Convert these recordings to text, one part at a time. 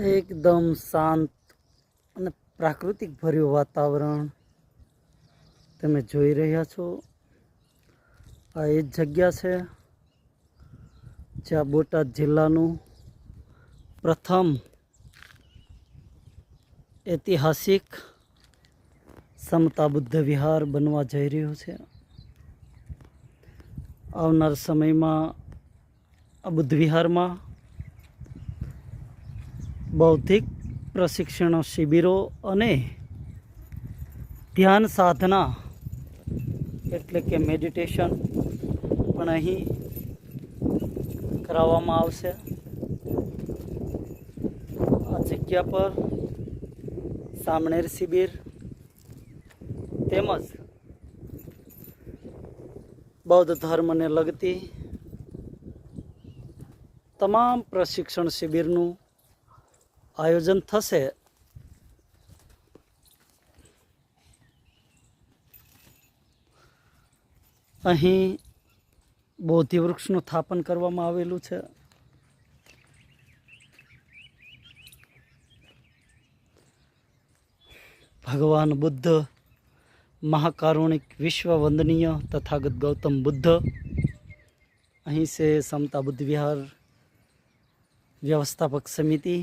એકદમ શાંત અને પ્રાકૃતિક ભર્યું વાતાવરણ તમે જોઈ રહ્યા છો. આ એ જ જગ્યા છે જ્યાં બોટાદ જિલ્લાનું પ્રથમ ઐતિહાસિક સમતા બુદ્ધ વિહાર બનવા જઈ રહ્યું છે. આવનાર સમયમાં આ બુદ્ધ વિહારમાં બૌદ્ધિક પ્રશિક્ષણ શિબિરો અને ધ્યાન સાધના, એટલે કે મેડિટેશન પણ અહીં કરાવવામાં આવશે. આ જગ્યા પર સામણેર શિબિર તેમજ બૌદ્ધ ધર્મને લગતી તમામ પ્રશિક્ષણ શિબિરનું આયોજન થશે અહીં બોધિ વૃક્ષનું સ્થાપન કરવામાં આવેલું છે। ભગવાન બુદ્ધ, મહાકારુણિક વિશ્વ વંદનીય તથાગત ગૌતમ બુદ્ધ, અહીં છે સમતા બુદ્ધ વિહાર વ્યવસ્થાપક સમિતિ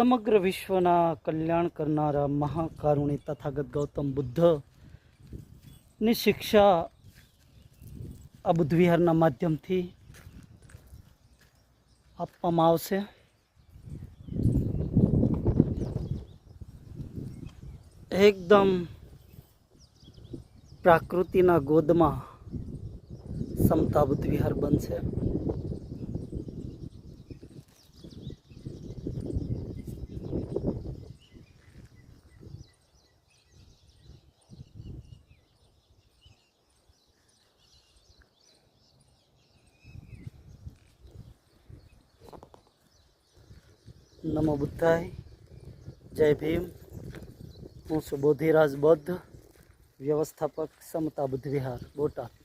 સમગ્ર વિશ્વના કલ્યાણ કરનારા મહાકારુણી તથાગત ગૌતમ બુદ્ધની શિક્ષા આ બુદ્ધવિહારના માધ્યમથી આપવામાં આવશે. એકદમ પ્રાકૃતિના ગોદમાં સમતા બુદ્ધવિહાર બનશે. નમો બુદ્ધાય. જય ભીમ. હું છું બોધિરાજ બૌદ્ધ વ્યવસ્થાપક સમતા બુદ્ધ વિહાર બોટાદ.